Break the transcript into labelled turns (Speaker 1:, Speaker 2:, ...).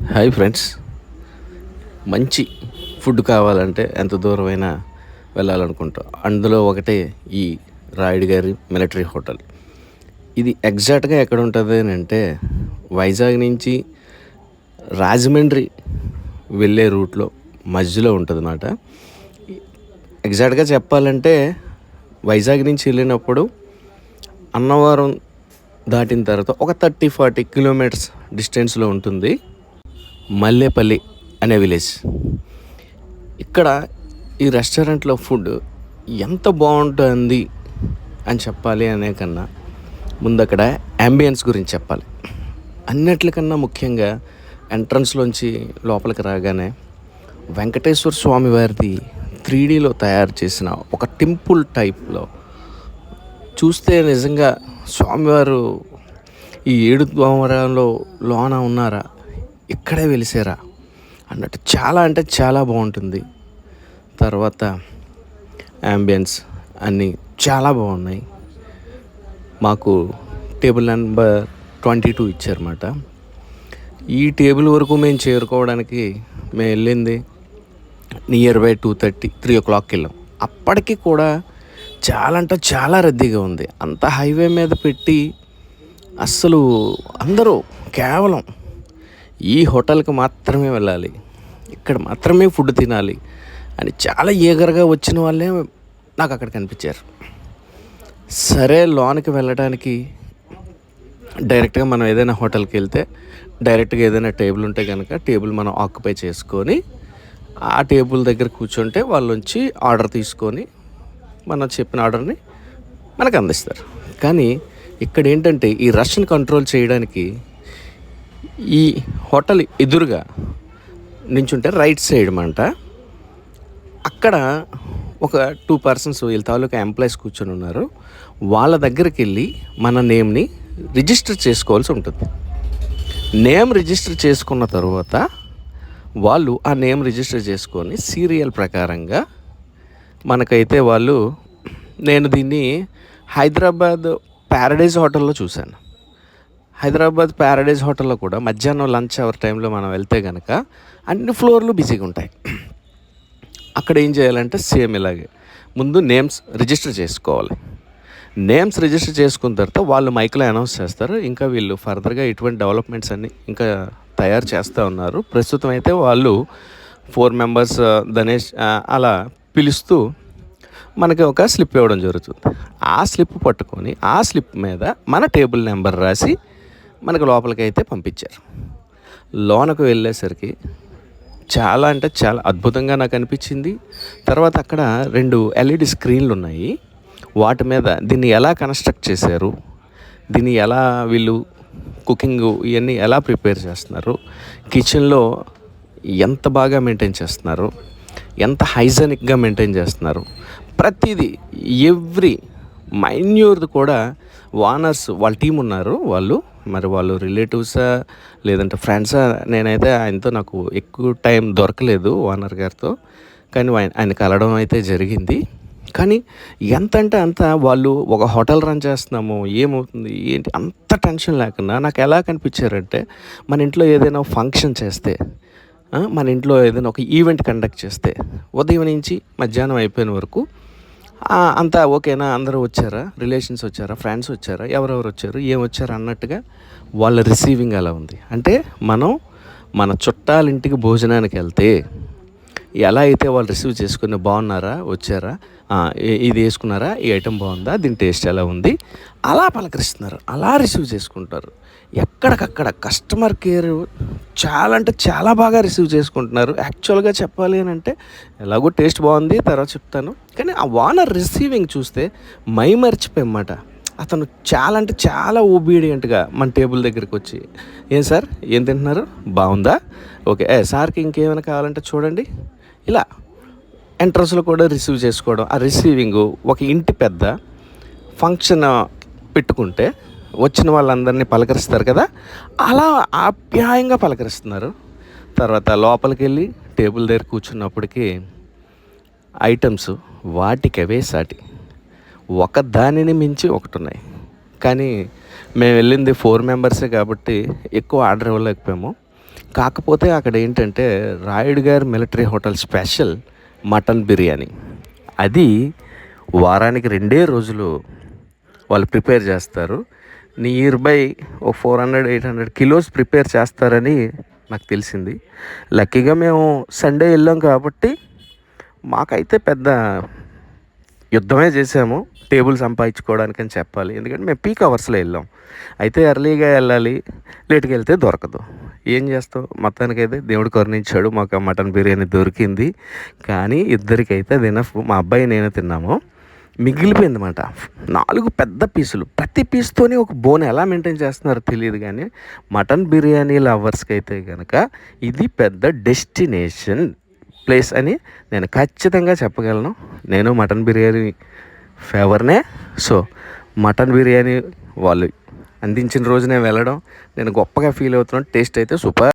Speaker 1: Hi friends. మంచి food కావాలంటే ఎంత దూరమైనా వెళ్ళాలనుకుంటాం. అందులో ఒకటే ఈ రాయుడు గారి మిలిటరీ హోటల్. ఇది ఎగ్జాక్ట్గా ఎక్కడ ఉంటుంది అని అంటే వైజాగ్ నుంచి రాజమండ్రి వెళ్ళే రూట్లో మధ్యలో ఉంటుంది అన్నమాట ఎగ్జాక్ట్గా చెప్పాలంటే వైజాగ్ నుంచి వెళ్ళినప్పుడు అన్నవరం దాటిన తర్వాత ఒక థర్టీ ఫార్టీ కిలోమీటర్స్ డిస్టెన్స్లో ఉంటుంది. మల్లేపల్లి అనే విలేజ్. ఇక్కడ ఈ రెస్టారెంట్లో ఫుడ్ ఎంత బాగుంటుంది అని చెప్పాలి అనే కన్నా ముందు అక్కడ అంబియన్స్ గురించి చెప్పాలి. అన్నిటికన్నా ముఖ్యంగా ఎంట్రన్స్లోంచి లోపలికి రాగానే వెంకటేశ్వర స్వామి వారిది త్రీ డీలో తయారు చేసిన ఒక టెంపుల్ టైప్లో చూస్తే నిజంగా స్వామివారు ఈ ఏడు ద్వామరంలో లోన ఉన్నారా? ఇక్కడే వెలిసారా? అన్నట్టు చాలా అంటే చాలా బాగుంటుంది. తర్వాత యాంబియన్స్ అన్నీ చాలా బాగున్నాయి. మాకు టేబుల్ నెంబర్ ట్వంటీ టూ ఇచ్చారన్నమాట. ఈ టేబుల్ వరకు మేము చేరుకోవడానికి మేము వెళ్ళింది near by two thirty three ఓ క్లాక్కి వెళ్ళాం. అప్పటికి కూడా చాలా అంటే చాలా రద్దీగా ఉంది. అంత హైవే మీద పెట్టి అస్సలు అందరూ కేవలం ఈ హోటల్కి మాత్రమే వెళ్ళాలి. ఇక్కడ మాత్రమే ఫుడ్ తినాలి అని చాలా ఈగర్గా వచ్చిన వాళ్ళే నాకు అక్కడ కనిపించారు. సరే లోనికి వెళ్ళడానికి డైరెక్ట్గా మనం ఏదైనా హోటల్కి వెళ్తే డైరెక్ట్గా ఏదైనా టేబుల్ ఉంటే కనుక టేబుల్ మనం ఆక్యుపై చేసుకొని ఆ టేబుల్ దగ్గర కూర్చుంటే వాళ్ళు వచ్చి ఆర్డర్ తీసుకొని మనం చెప్పిన ఆర్డర్ని మనకు అందిస్తారు. కానీ ఇక్కడ ఏంటంటే ఈ రష్ని కంట్రోల్ చేయడానికి ఈ హోటల్ ఎదురుగా నించుంటే రైట్ సైడ్ అంట అక్కడ ఒక టూ పర్సన్స్ వీళ్ళ తాలూకా ఎంప్లాయీస్ కూర్చొని ఉన్నారు. వాళ్ళ దగ్గరికి వెళ్ళి మన నేమ్ని రిజిస్టర్ చేసుకోవాల్సి ఉంటుంది. నేమ్ రిజిస్టర్ చేసుకున్న తర్వాత వాళ్ళు ఆ నేమ్ రిజిస్టర్ చేసుకొని సీరియల్ ప్రకారంగా మనకైతే వాళ్ళు నేను దీన్ని హైదరాబాద్ ప్యారడైజ్ హోటల్లో చూశాను. హైదరాబాద్ ప్యారడైజ్ హోటల్లో కూడా మధ్యాహ్నం లంచ్ అవర్ టైంలో మనం వెళ్తే కనుక అన్ని ఫ్లోర్లు బిజీగా ఉంటాయి. అక్కడ ఏం చేయాలంటే సేమ్ ఇలాగే ముందు నేమ్స్ రిజిస్టర్ చేసుకోవాలి. నేమ్స్ రిజిస్టర్ చేసుకున్న తర్వాత వాళ్ళు మైక్లో అనౌన్స్ చేస్తారు. ఇంకా వీళ్ళు ఫర్దర్గా ఇటువంటి డెవలప్మెంట్స్ అన్ని ఇంకా తయారు చేస్తూ ఉన్నారు. ప్రస్తుతం అయితే వాళ్ళు ఫోర్ మెంబర్స్ ధనేష్ అలా పిలుస్తూ మనకి ఒక స్లిప్ ఇవ్వడం జరుగుతుంది. ఆ స్లిప్ పట్టుకొని ఆ స్లిప్ మీద మన టేబుల్ నెంబర్ రాసి మనకు లోపలికి అయితే పంపించారు. లోనకు వెళ్ళేసరికి చాలా అంటే చాలా అద్భుతంగా నాకు అనిపించింది. తర్వాత అక్కడ రెండు ఎల్ఈడి స్క్రీన్లు ఉన్నాయి. వాటి మీద దీన్ని ఎలా కన్స్ట్రక్ట్ చేశారు? దీన్ని ఎలా వీళ్ళు కుకింగ్ ఇవన్నీ ఎలా ప్రిపేర్ చేస్తున్నారు? కిచెన్లో ఎంత బాగా మెయింటైన్ చేస్తున్నారు? ఎంత హైజెనిక్గా మెయింటైన్ చేస్తున్నారు? ప్రతిదీ ఎవ్రీ మైన్యూర్ది కూడా వానర్స్ వాళ్ళ టీం ఉన్నారు వాళ్ళు మరి వాళ్ళు రిలేటివ్సా లేదంటే ఫ్రెండ్సా నేనైతే ఆయనతో నాకు ఎక్కువ టైం దొరకలేదు ఓనర్ గారితో. కానీ ఆయన ఆయన కలవడం అయితే జరిగింది. కానీ ఎంత అంటే అంత వాళ్ళు ఒక హోటల్ రన్ చేస్తున్నాము ఏమవుతుంది ఏంటి అంత టెన్షన్ లేకుండా నాకు ఎలా కనిపించారంటే మన ఇంట్లో ఏదైనా ఫంక్షన్ చేస్తే మన ఇంట్లో ఏదైనా ఒక ఈవెంట్ కండక్ట్ చేస్తే ఉదయం నుంచి మధ్యాహ్నం అయిపోయిన వరకు అంతా ఓకేనా? అందరూ వచ్చారా? రిలేషన్స్ వచ్చారా? ఫ్రెండ్స్ వచ్చారా? ఎవరెవరు వచ్చారు? ఏం వచ్చారు అన్నట్టుగా వాళ్ళ రిసీవింగ్ అలా ఉంది? అంటే మనం మన చుట్టాలింటికి భోజనానికి వెళ్తే ఎలా అయితే వాళ్ళు రిసీవ్ చేసుకుని బాగున్నారా? వచ్చారా? ఇది వేసుకున్నారా? ఈ ఐటెం బాగుందా? దీని టేస్ట్ ఎలా ఉంది? అలా పలకరిస్తున్నారు. అలా రిసీవ్ చేసుకుంటారు. ఎక్కడికక్కడ కస్టమర్ కేర్ చాలా అంటే చాలా బాగా రిసీవ్ చేసుకుంటున్నారు. యాక్చువల్గా చెప్పాలి అని అంటే ఎలాగో టేస్ట్ బాగుంది తర్వాత చెప్తాను. కానీ ఆ వానర్ రిసీవింగ్ చూస్తే మై మర్చిపోయమాట అతను చాలా అంటే చాలా ఒబీడియంట్గా మన టేబుల్ దగ్గరికి వచ్చి ఏం సార్? ఏం తింటున్నారు? బాగుందా? ఓకే ఏ సార్కి ఇంకేమైనా కావాలంటే చూడండి. ఇలా ఎంట్రన్స్లో కూడా రిసీవ్ చేసుకోవడం. ఆ రిసీవింగ్ ఒక ఇంటి పెద్ద ఫంక్షన్ పెట్టుకుంటే వచ్చిన వాళ్ళందరినీ పలకరిస్తారు కదా? అలా ఆప్యాయంగా పలకరిస్తున్నారు. తర్వాత లోపలికి వెళ్ళి టేబుల్ దగ్గర కూర్చున్నప్పటికీ ఐటమ్స్ వాటికవే సాటి. ఒక దానిని మించి ఒకటి ఉన్నాయి కానీ మేము వెళ్ళింది ఫోర్ మెంబర్సే కాబట్టి ఎక్కువ ఆర్డర్ ఇవ్వలేకపోయాము. కాకపోతే అక్కడ ఏంటంటే రాయుడు గారి military hotel special mutton biryani. అది వారానికి రెండే రోజులు వాళ్ళు ప్రిపేర్ చేస్తారు. నియర్ బై ఒక four hundred eight hundred kilos prepare చేస్తారని నాకు తెలిసింది. లక్కీగా మేము సండే వెళ్ళాం కాబట్టి మాకైతే పెద్ద యుద్ధమే చేసాము టేబుల్ సంపాదించుకోవడానికి అని చెప్పాలి. ఎందుకంటే మేము పీక్ అవర్స్లో వెళ్ళాం. అయితే ఎర్లీగా వెళ్ళాలి లేట్కి వెళ్తే దొరకదు. ఏం చేస్తావు? మొత్తానికైతే దేవుడు కరుణించాడు. మాకు ఆ మటన్ బిర్యానీ దొరికింది. కానీ ఇద్దరికైతే అది enough. మా అబ్బాయి నేను తిన్నాము. మిగిలిపోయింది అనమాట నాలుగు పెద్ద పీసులు. ప్రతి పీస్తోని ఒక బోన్ ఎలా మెయింటైన్ చేస్తున్నారో తెలియదు కానీ మటన్ బిర్యానీ లవర్స్కి అయితే కనుక ఇది పెద్ద డెస్టినేషన్ ప్లేస్ అని నేను ఖచ్చితంగా చెప్పగలను. నేను మటన్ బిర్యానీ ఫేవర్నే. సో మటన్ బిర్యానీ వాళ్ళు అందించిన రోజునే వెళ్ళడం. నేను గొప్పగా ఫీల్ అవుతున్నాను. టేస్ట్ అయితే సూపర్.